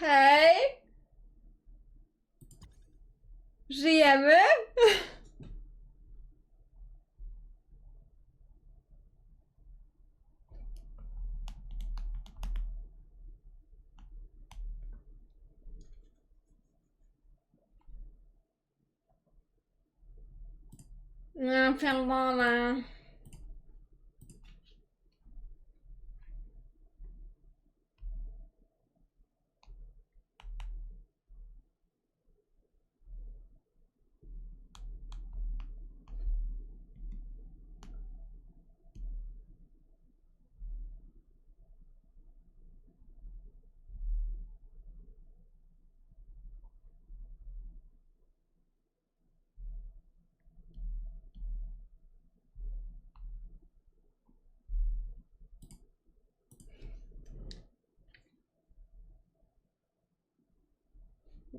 Hej! Żyjemy? No, pierdolę.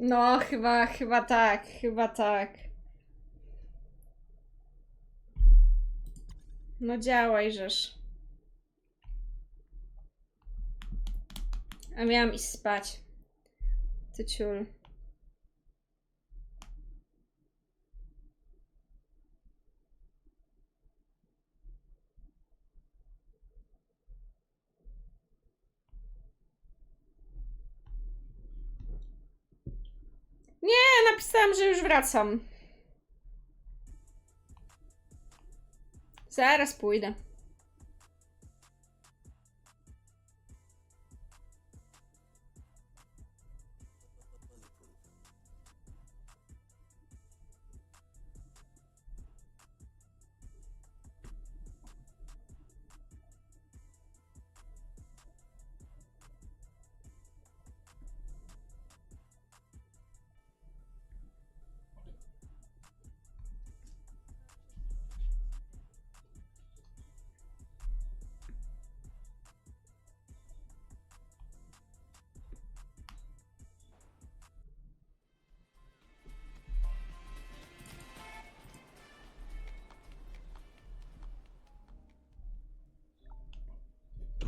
No, chyba, chyba tak, chyba tak. No działaj, żeż. A miałam iść spać. Ty ciul. Nie, napisałam, że już wracam. Zaraz pójdę.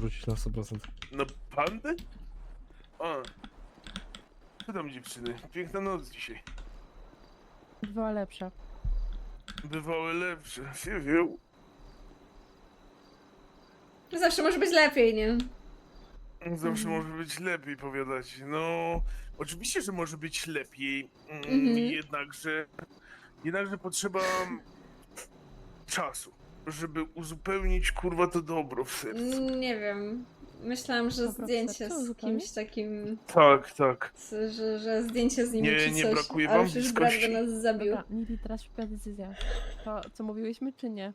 Wrócić na 100%. No pandy? O. Co tam dziewczyny? Piękna noc dzisiaj. Była lepsza. Bywały lepsze. Się wieł. Zawsze może być lepiej, nie? Zawsze Mhm. może być lepiej, powiadać. No, oczywiście, że może być lepiej. mm, Mhm. Jednakże, jednakże potrzeba czasu, żeby uzupełnić kurwa to dobro w sercu. Nie wiem. Myślałam, że Dobra, zdjęcie z zupełnie? kimś takim, Tak, tak. z- że, że zdjęcie z nim Nie- czy nie coś, brakuje wam przecież brat by bliskości? nas zabił. Dobra, Nili, teraz szybka decyzja. To, co mówiłyśmy, czy nie?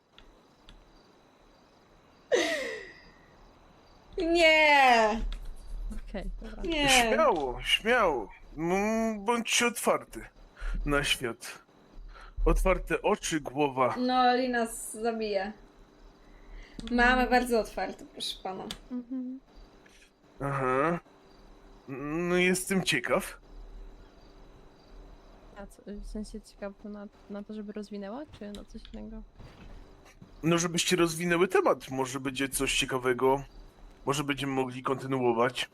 Nie! Okej, dobra. Nie! Śmiało, śmiało. Mm, Bądźcie otwarty na świat. Otwarte oczy, głowa. No, Li nas zabije. Mamy bardzo otwarte, proszę pana. Mhm. Aha. No jestem ciekaw. A co, w sensie ciekaw na, na to, żeby rozwinęła, czy na coś innego? No żebyście rozwinęły temat. Może będzie coś ciekawego. Może będziemy mogli kontynuować.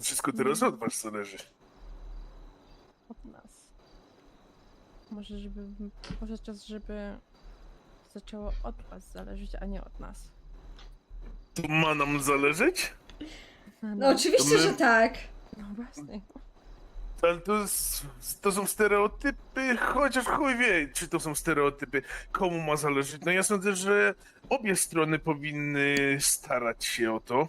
Wszystko teraz od was zależy. Od nas. Może, żeby. Może czas, żeby zaczęło od was zależeć, a nie od nas. To ma nam zależeć? No, No oczywiście, To my- że tak. no właśnie. Ale to, to są stereotypy, chociaż chuj wie, czy to są stereotypy. Komu ma zależeć? No ja sądzę, że obie strony powinny starać się o to.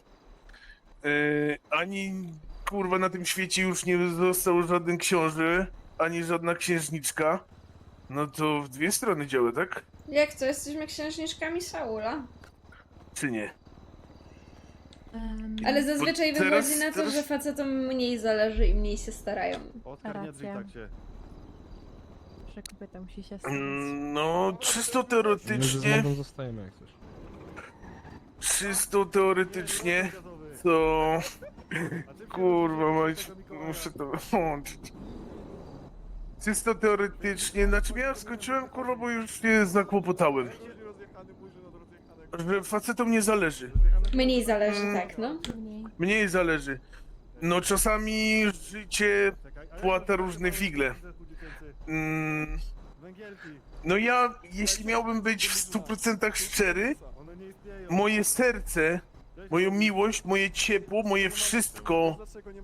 Yy, ani kurwa na tym świecie już nie został żaden książę, ani żadna księżniczka. No to w dwie strony działa, tak? Jak to? Jesteśmy księżniczkami Saula. Czy nie? Em, Ale zazwyczaj Bo teraz- wychodzi na to, teraz- że facetom mniej zależy i mniej się starają. Oskar, nie drzyj Racja. tak się. że kobieta musi się starać. Mm, No, czysto My z teoretycznie, zostajemy jak coś. czysto teoretycznie, to... Kurwa, mać, muszę to wyłączyć. Czysto teoretycznie, znaczy ja skończyłem, kurwa, bo już się zakłopotałem. Że facetom nie zależy. Mniej zależy, tak, no. Mniej. Mniej zależy. No czasami życie płata różne figle. Mm, no ja, jeśli miałbym być w 100% szczery, moje serce, moją miłość, moje ciepło, moje wszystko,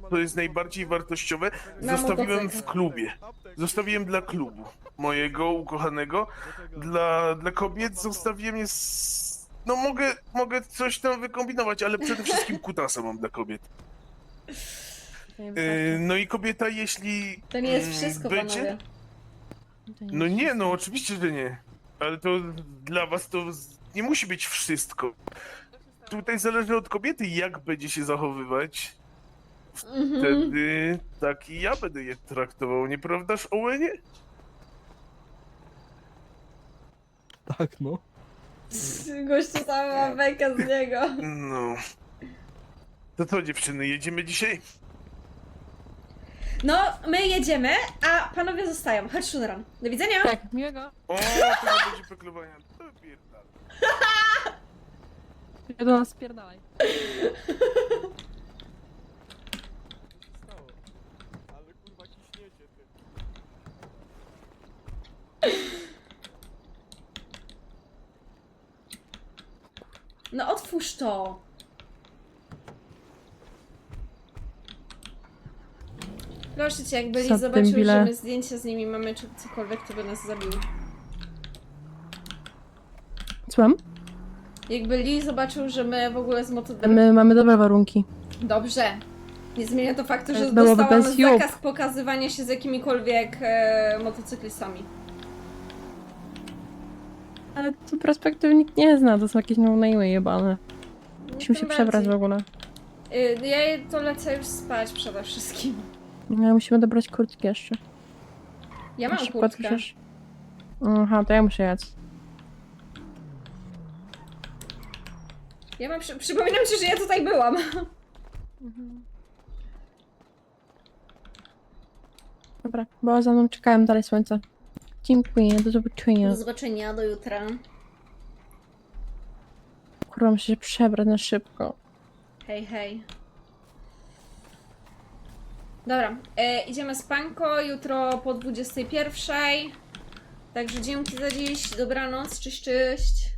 to jest na- najbardziej wartościowe, Na zostawiłem motocykl. w klubie. Zostawiłem dla klubu mojego ukochanego. Dla, dla kobiet zostawiłem je z... No mogę, mogę coś tam wykombinować, ale przede wszystkim kutasa mam dla kobiet. Yy, wystarczy. no i kobieta, jeśli To nie jest mm, wszystko, będzie... panowie. To No nie, wszystko. no oczywiście, że nie. Ale to dla was to z- nie musi być wszystko. Tutaj zależy od kobiety, jak będzie się zachowywać. Mhm. Wtedy tak i ja będę je traktował, nieprawdaż, Owenie? Tak, no. Gościu tam ma beka z niego. No. To co, dziewczyny, jedziemy dzisiaj? No, my jedziemy, a panowie zostają. Chodź. Do widzenia. Tak, miłego. O, to nie będzie peklowania. To pierdala. Ja do nas spierdalaj. Stało. Ale kurwa ciśniecie ty. No otwórz to. Proszę cię, jakby Lee Co, zobaczył, że my zdjęcia z nimi mamy, czy cokolwiek, to by nas zabił. Słucham? Jakby Lee zobaczył, że my w ogóle z motodem... My mamy dobre warunki. Dobrze. Nie zmienia to faktu, że Byłoby dostałam bez jup. zakaz pokazywania się z jakimikolwiek e, motocyklistami. Ale tu perspektyw nikt nie zna, to są jakieś no jebane. Musimy się Tym przebrać w bardziej. ogóle. Y, Ja to lecę już spać przede wszystkim. No, musimy dobrać kurtki jeszcze. Ja mam Jeszcze kurtkę. Aha, to ja muszę jechać. Ja mam... Przy... Przypominam ci, że ja tutaj byłam. Dobra, bo za mną czekają dalej słońce. Dziękuję, do zobaczenia. Do zobaczenia, do jutra. Kurwa, muszę się przebrać na szybko. Hej, hej. Dobra, e, idziemy z Panko jutro po 21. Także dzięki za dziś, dobranoc, cześć, cześć.